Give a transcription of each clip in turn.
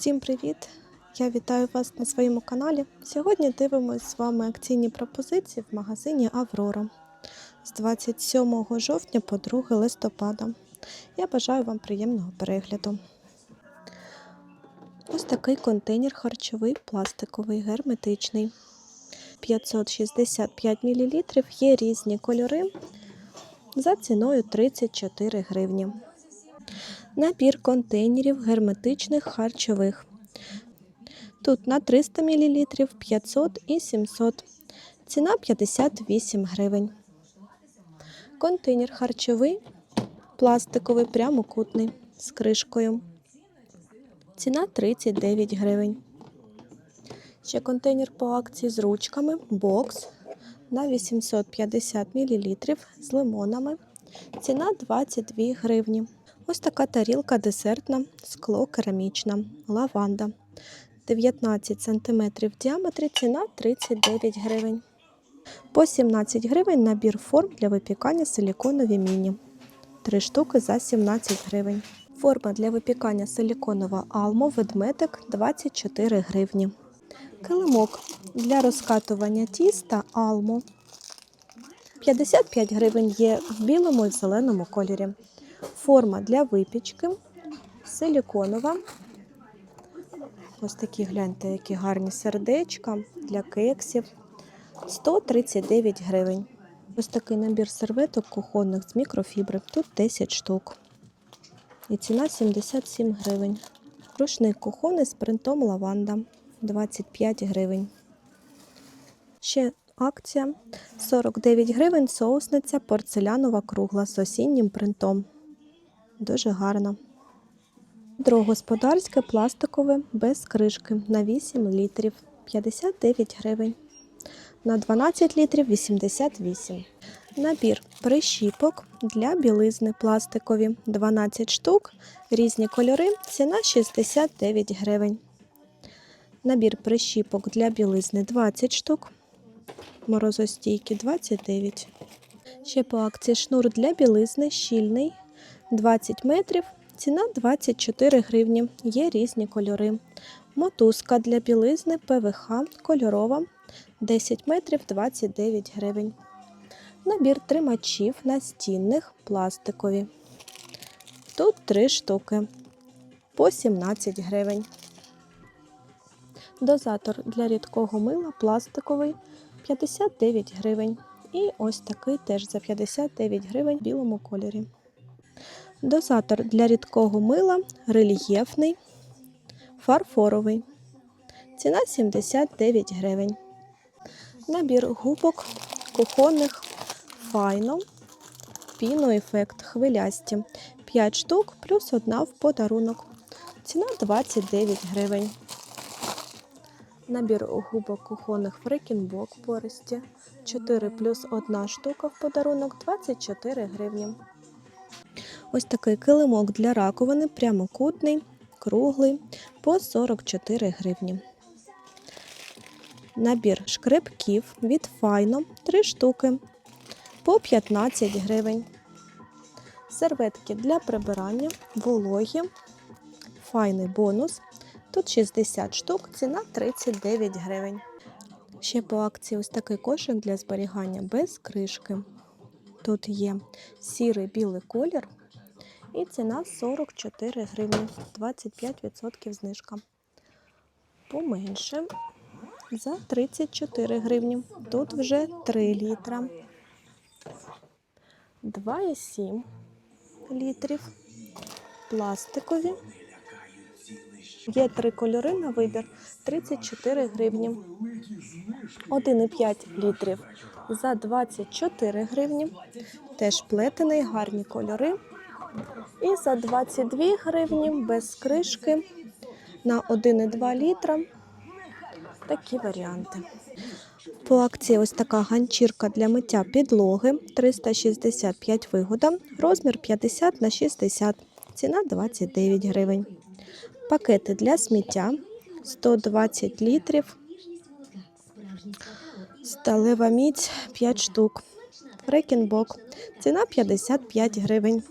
Всім привіт! Я вітаю вас на своєму каналі. Сьогодні дивимося з вами акційні пропозиції в магазині Аврора з 27 жовтня по 2 листопада. Я бажаю вам приємного перегляду. Ось такий контейнер харчовий, пластиковий, герметичний. 565 мл. Є різні кольори за ціною 34 гривні. Набір контейнерів герметичних харчових. Тут на 300 мл 500 і 700. Ціна 58 гривень. Контейнер харчовий, пластиковий, прямокутний з кришкою. Ціна 39 гривень. Ще контейнер по акції з ручками, бокс на 850 мл з лимонами. Ціна 22 гривні. Ось така тарілка десертна, скло керамічна, лаванда. 19 см в діаметрі, ціна 39 гривень. По 17 гривень набір форм для випікання силіконові міні. Три штуки за 17 гривень. Форма для випікання силіконова алмо ведмедик 24 гривні. Килимок для розкатування тіста алмо 55 гривень є в білому і зеленому кольорі. Форма для випічки силіконова. Ось такі гляньте, які гарні сердечка для кексів. 139 гривень. Ось такий набір серветок кухонних з мікрофібри. Тут 10 штук. І ціна 77 гривень. Рушник кухонний з принтом лаванда 25 гривень. Ще акція 49 гривень соусниця порцелянова кругла з осіннім принтом. Дуже гарно. Дрогосподарське пластикове без кришки на 8 літрів 59 гривень. На 12 літрів 88. Набір прищіпок для білизни пластикові 12 штук, різні кольори, ціна 69 гривень. Набір прищіпок для білизни 20 штук, морозостійкі 29. Ще по акції шнур для білизни щільний 20 метрів, ціна 24 гривні. Є різні кольори. Мотузка для білизни ПВХ кольорова 10 метрів 29 гривень. Набір тримачів настінних пластикові. Тут 3 штуки по 17 гривень. Дозатор для рідкого мила пластиковий 59 гривень. І ось такий теж за 59 гривень в білому кольорі. Дозатор для рідкого мила рельєфний, фарфоровий. Ціна 79 гривень. Набір губок кухонних файно, піноефект хвилясті. 5 штук плюс одна в подарунок. Ціна 29 гривень. Набір губок кухонних фрекінбок пористі. 4 плюс 1 штука в подарунок 24 гривні. Ось такий килимок для раковини, прямокутний, круглий по 44 гривні. Набір шкребків від Файно 3 штуки по 15 гривень. Серветки для прибирання, вологі, файний бонус. Тут 60 штук, ціна 39 гривень. Ще по акції ось такий кошик для зберігання без кришки. Тут є сірий білий колір і ціна 44 гривні, 25% знижка. Поменше за 34 гривні. Тут вже 3 літра. 2,7 літрів. Пластикові. Є три кольори на вибір 34 гривні. 1,5 літрів за 24 гривні. Теж плетений, гарні кольори. І за 22 гривні без кришки на 1,2 літра. Такі варіанти. По акції ось така ганчірка для миття підлоги 365 вигода, розмір 50 на 60, ціна 29 гривень. Пакети для сміття 120 літрів. Сталева міць 5 штук. Фрекінбок. Ціна 55 гривень.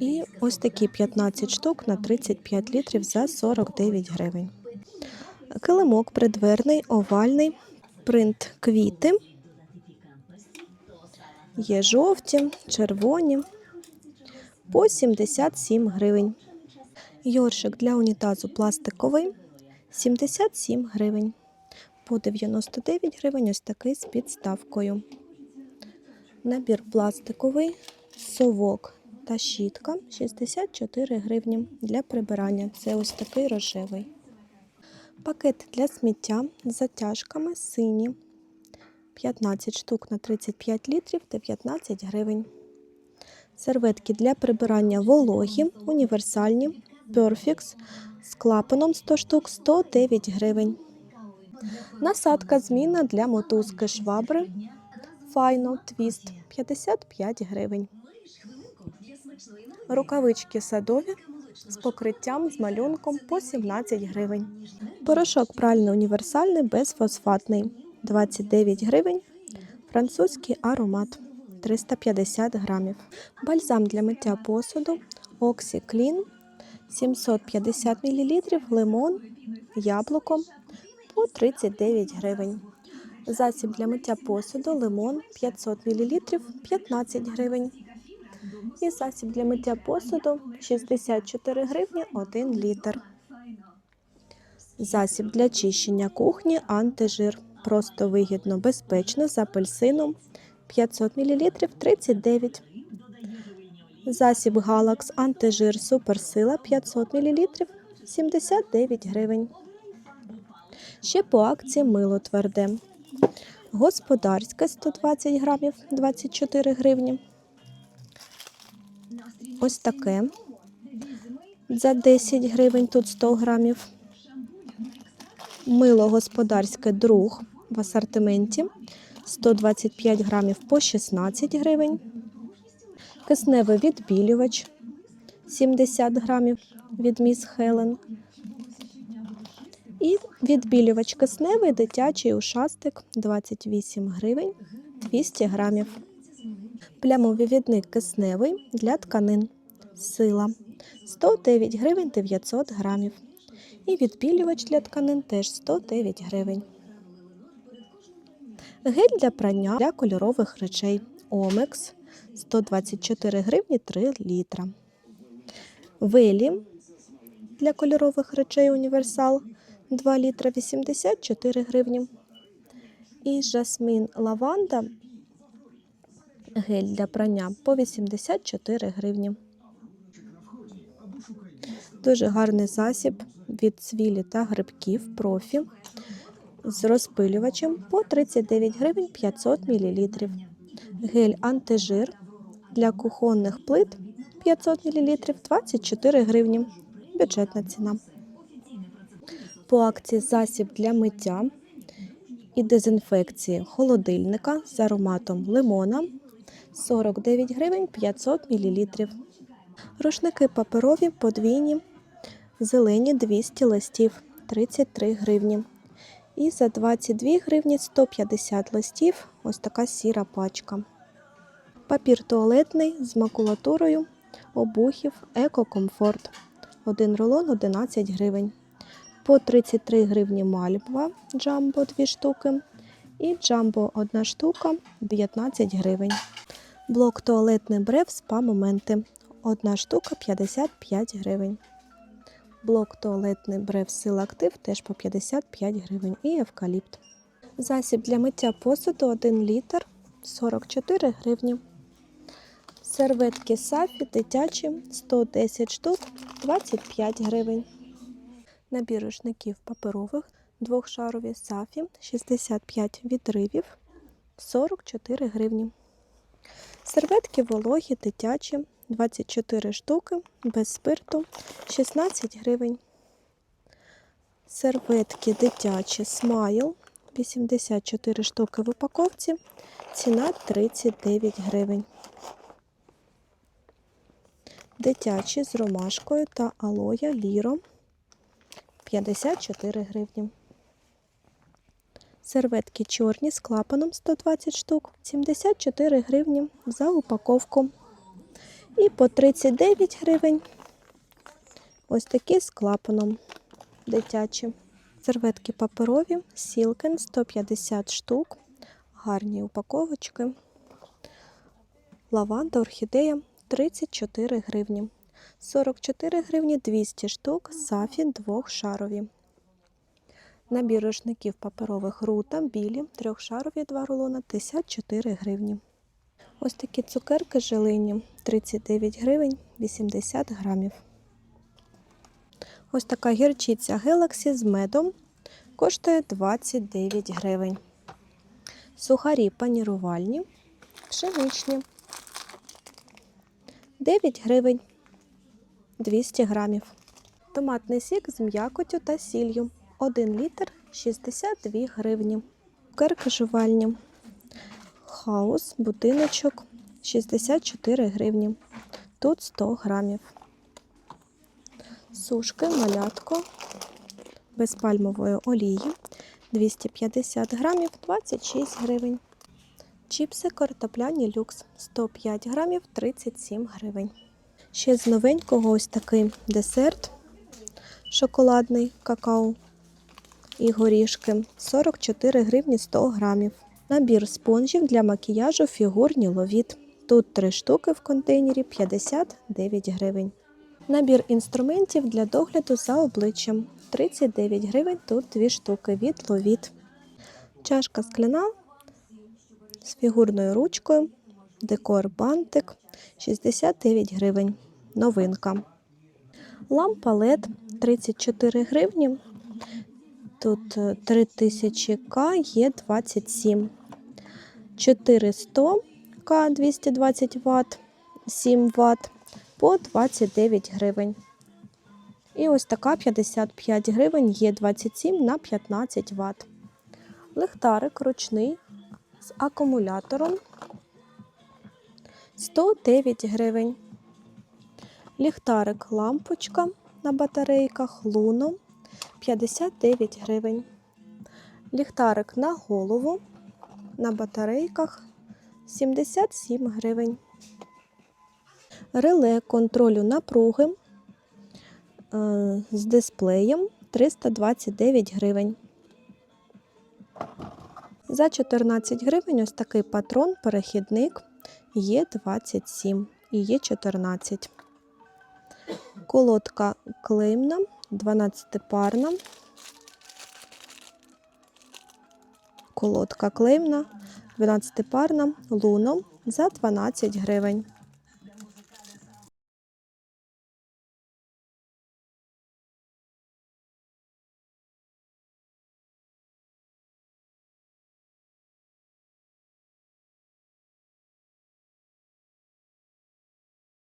І ось такі 15 штук на 35 літрів за 49 гривень. Килимок придверний, овальний, принт квіти. Є жовті, червоні по 77 гривень. Йоршик для унітазу пластиковий 77 гривень. По 99 гривень ось такий з підставкою. Набір пластиковий, совок та щітка 64 гривні для прибирання. Це ось такий рожевий. Пакет для сміття з затяжками сині. 15 штук на 35 літрів 19 гривень. Серветки для прибирання вологі, універсальні, Perfix з клапаном 100 штук 109 гривень. Насадка зміна для мотузки швабри Final Twist 55 гривень. Рукавички садові з покриттям з малюнком по 17 гривень. Порошок пральний універсальний безфосфатний 29 гривень. Французький аромат 350 грамів. Бальзам для миття посуду Clean 750 мл, лимон, яблуко по 39 гривень. Засіб для миття посуду лимон 500 мл 15 гривень. І засіб для миття посуду 64 гривні 1 літр. Засіб для чищення кухні антижир. Просто вигідно, безпечно з апельсином 500 мл 39. Засіб Галакс антижир суперсила 500 мл 79 гривень. Ще по акції мило тверде. Господарське 120 грамів 24 гривні. Ось таке. За 10 гривень тут 100 грамів. Мило господарське друг в асортименті 125 грамів по 16 гривень. Кисневий відбілювач 70 грамів від міс Хелен. І відбілювач кисневий дитячий ушастик 28 гривень 200 грамів. Плямовий відник кисневий для тканин. Сила 109 гривень 900 грамів. І відбілювач для тканин теж 109 гривень. Гель для прання для кольорових речей Омекс 124 гривні 3 літра. Велі для кольорових речей Універсал 2 літра 84 гривні. І жасмін лаванда гель для прання по 84 гривні. Дуже гарний засіб від цвілі та грибків профі з розпилювачем по 39 гривень 500 мл. Гель антижир для кухонних плит 500 мл 24 гривні. Бюджетна ціна. По акції засіб для миття і дезінфекції холодильника з ароматом лимона 49 гривень 500 мл. Рушники паперові подвійні, зелені 200 листів 33 гривні. І за 22 гривні 150 листів ось така сіра пачка. Папір туалетний з макулатурою обухів Екокомфорт. Один рулон 11 гривень. По 33 гривні мальва джамбо 2 штуки. І джамбо 1 штука 19 гривень. Блок туалетний брев спа моменти. Одна штука 55 гривень. Блок туалетний брев сил актив теж по 55 гривень і евкаліпт. Засіб для миття посуду 1 літр 44 гривні. Серветки сафі дитячі 110 штук 25 гривень. Набір рушників паперових двохшарові сафі 65 відривів 44 гривні. Серветки вологі дитячі 24 штуки без спирту 16 гривень. Серветки дитячі смайл 84 штуки в упаковці. Ціна 39 гривень. Дитячі з ромашкою та алоя ліро 54 гривні. Серветки чорні з клапаном 120 штук 74 гривні за упаковку. І по 39 гривень ось такі з клапаном дитячі. Серветки паперові, Сілкен 150 штук, гарні упаковочки. Лаванда, орхідея 34 гривні. 44 гривні 200 штук, сафі двохшарові. Набір рушників паперових рута, білі, трьохшарові два рулона 54 гривні. Ось такі цукерки жилині 39 гривень 80 грамів. Ось така гірчиця Galaxy з медом коштує 29 гривень. Сухарі панірувальні, пшеничні 9 гривень 200 грамів. Томатний сік з м'якотю та сіллю 1 літр 62 гривні. Цукерки жувальні. Хаус, будиночок 64 гривні. Тут 100 грамів. Сушки, малятко без пальмової олії 250 грамів 26 гривень. Чіпси картопляні люкс 105 грамів 37 гривень. Ще з новенького ось такий десерт шоколадний какао і горішки 44 гривні 100 грамів. Набір спонжів для макіяжу фігурні ловіт. Тут 3 штуки в контейнері 59 гривень. Набір інструментів для догляду за обличчям 39 гривень, тут 2 штуки від ловіт. Чашка скляна з фігурною ручкою, декор бантик 69 гривень. Новинка. Лампа LED 34 гривні. Тут 3000 К є 27. 400 К 220 Вт, 7 Вт по 29 гривень. І ось така 55 гривень є 27 на 15 Вт. Лихтарик ручний з акумулятором 109 гривень. Ліхтарик лампочка на батарейках Луно 59 гривень. Ліхтарик на голову на батарейках 77 гривень. Реле контролю напруги е, з дисплеєм 329 гривень. За 14 гривень ось такий патрон перехідник є 27 і є 14. Колодка клеймна 12-парна. Колодка клеймна 12-парна луном за 12 гривень.